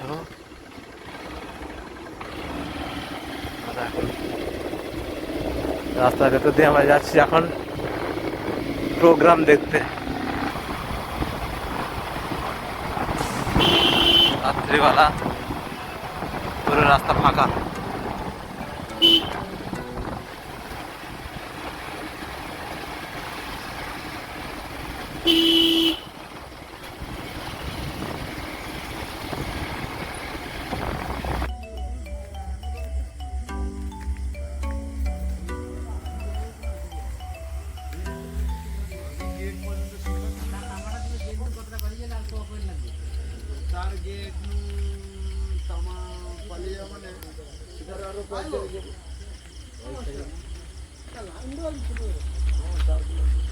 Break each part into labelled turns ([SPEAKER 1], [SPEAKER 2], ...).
[SPEAKER 1] এখন রাস্তার ভেতর দিয়ে আমরা যাচ্ছি এখন প্রোগ্রাম দেখতে। রাত্রিবেলা পুরো রাস্তা ফাঁকা।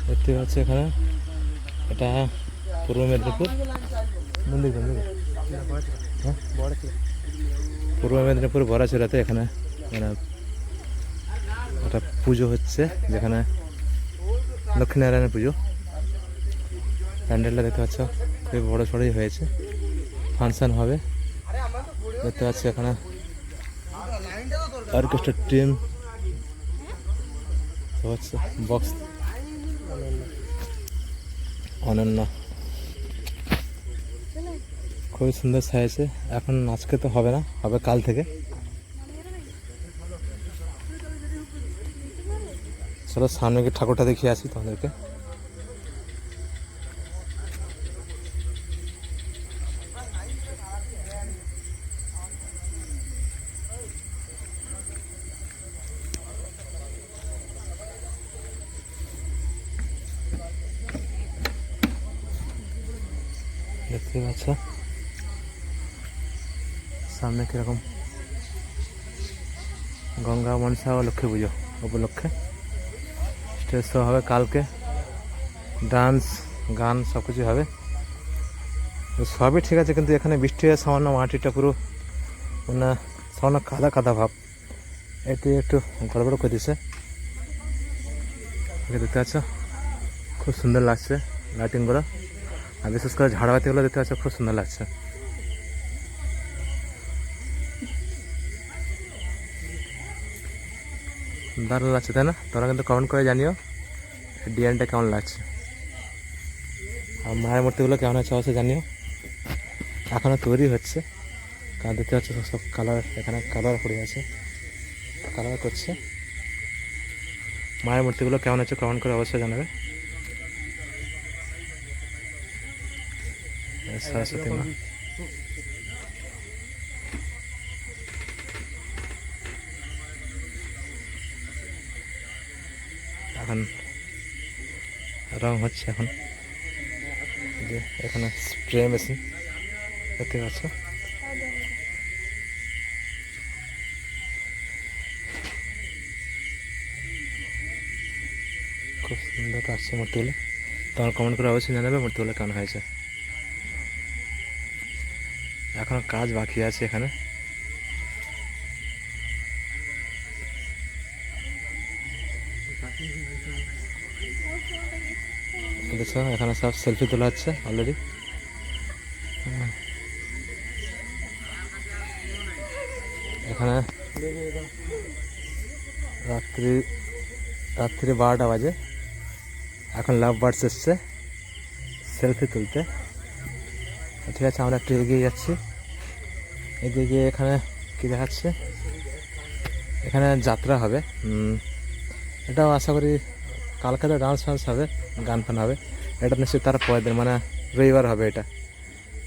[SPEAKER 1] দেখতে পাচ্ছি এখানে এটা পূর্ব মেদিনীপুর। মন্দির মন্দির পূর্ব মেদিনীপুর বড়াচুরাতে এখানে মানে একটা পুজো হচ্ছে, যেখানে লক্ষ্মীনারায়ণের পুজো। প্যান্ডেলটা দেখতে পাচ্ছ, খুবই বড় সড়ই হয়েছে। ফাংশন হবে। দেখতে পাচ্ছি এখানে অর্কেস্ট্রা টিম। হচ্ছে বক্স অনন্য। খুবই সুন্দর সাজেছে এখন আজকে তো হবে না, হবে কাল থেকে। চলো সামনে গিয়ে ঠাকুরটা দেখিয়ে আসি তোমাদেরকে। দেখতে পাচ্ছ সামনে কীরকম? গঙ্গা, মনসা ও লক্ষ্মী পুজো উপলক্ষে। স্টেজ শো হবে কালকে। ডান্স গান সব কিছু হবে সবই ঠিক আছে, কিন্তু এখানে বৃষ্টি হয়ে সামান্য মাটিটা পুরো মানে সামান্য কাদা কাদা ভাব। এতে একটু গড়বড় করে দিছে। দেখতে পাচ্ছ? খুব সুন্দর লাগছে লাইটিংগুলো আর বিশেষ করে ঝাড়বাতিগুলো দেখতে পাচ্ছ, খুব সুন্দর লাগছে। দারুণ লাগছে, তাই না? তোমরা কিন্তু কমেন্ট করে জানিও, ডিজাইনটা কেমন লাগছে। আর মায়ের মূর্তিগুলো কেমন আছে অবশ্যই জানিও। এখনও তৈরি হচ্ছে। কারণ দেখতে পাচ্ছ, সব কালার এখানে কালার পড়ে আছে। কালার করছে। মায়ের মূর্তিগুলো কেমন আছে কমেন্ট করে অবশ্যই জানাবে। সরস্বতী মা এখন রং হচ্ছে এখন। যে এখানে স্প্রে মেশিন দেখতে পাচ্ছ? খুব সুন্দর আসছে মূর্তিগুলো। তোমার কমেন্ট করে অবশ্যই জানাবে মূর্তিগুলো কেমন হয়েছে। এখনও কাজ বাকি আছে এখানে। এখানে সব সেলফি তোলা হচ্ছে অলরেডি এখানে রাত্রি রাত্রি বারোটা বাজে। এখন লাভ বার্ডস এসছে সেলফি তুলতে। ঠিক আছে, আমরা একটু এগিয়ে যাচ্ছি। এদিকে এখানে কি দেখাচ্ছে? এখানে যাত্রা হবে। এটাও আশা করি কালকে তো ডান্স ফান্স হবে, গান ফান হবে। এটা নিশ্চয়ই তার পরের দিন মানে রবিবার হবে এটা।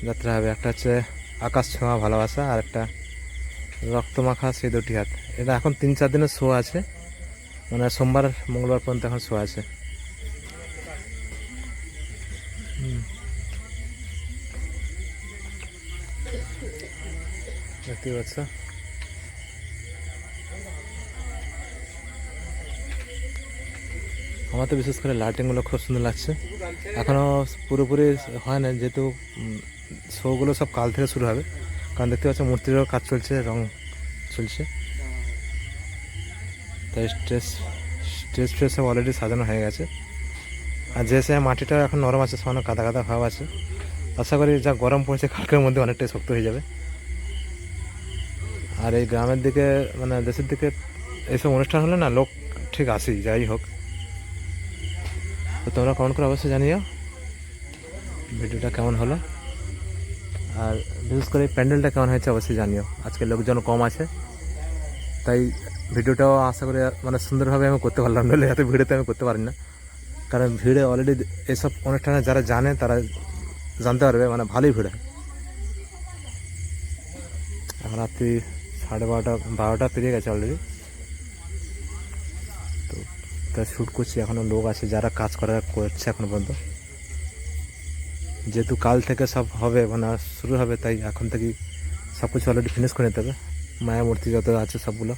[SPEAKER 1] যাত্রা হবে। একটা হচ্ছে আকাশ ছোঁয়া ভালোবাসা আর একটা রক্তমাখা সেই দুটি হাত। এটা এখন তিন চার দিনের শো আছে। মানে সোমবার, মঙ্গলবার পর্যন্ত এখন শো আছে। হুম। দেখতে পাচ্ছ। আমার তো বিশেষ করে লাইটিংগুলো খুব সুন্দর লাগছে। এখনও পুরোপুরি হয় না, যেহেতু শোগুলো সব কাল থেকে শুরু হবে। কারণ দেখতে পাচ্ছ মূর্তিরও কাজ চলছে, রং চলছে। তাই স্টেজ স্টেজ ফ্রেজ সব অলরেডি সাজানো হয়ে গেছে। আর যে সে মাটিটা এখন নরম আছে, সামান্য কাদা কাদা ভাব আছে। আশা করি যা গরম পড়ছে, কালকের মধ্যে অনেকটাই শক্ত হয়ে যাবে। আর এই গ্রামের দিকে মানে দেশের দিকে এইসব অনুষ্ঠান হলে না, লোক ঠিক আসি যাই হোক। তো তোমরা কমেন্ট করে অবশ্যই জানিও। ভিডিওটা কেমন হলো? আর বিশেষ করে প্যান্ডেলটা কেমন হয়েছে অবশ্যই জানিও। আজকে লোকজন কম আছে, তাই ভিডিওটাও আশা করি মানে সুন্দরভাবে আমি করতে পারলাম নাহলে এত ভিড়েতে আমি করতে পারি না। কারণ ভিড়ে অলরেডি এসব অনুষ্ঠানে যারা জানে, তারা জানতে পারবে মানে ভালোই ভিড় রাত্রি সাড়ে বারোটা বারোটা পেরিয়ে গেছে অলরেডি তো তা শ্যুট করছি এখনও লোক আছে, যারা কাজ করা করছে এখন পর্যন্ত। যেহেতু কাল থেকে সব হবে মানে শুরু হবে, তাই এখন থেকেই সব কিছু অলরেডি ফিনিশ করে নিতে হবে। মায়ামূর্তি যত আছে সবগুলো।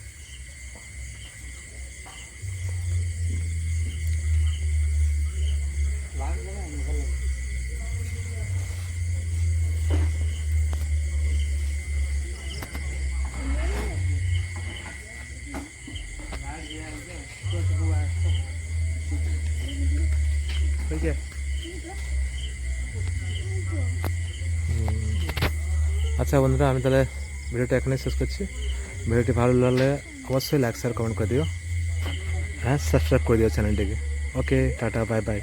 [SPEAKER 1] আচ্ছা বন্ধুরা, আমি তাহলে ভিডিওটা এখানেই শেষ করছি। ভিডিওটি ভালো লাগলে অবশ্যই লাইক শেয়ার কমেন্ট করে দিও। হ্যাঁ সাবস্ক্রাইব করে দিও চ্যানেলটিকে ওকে টাটা বাই বাই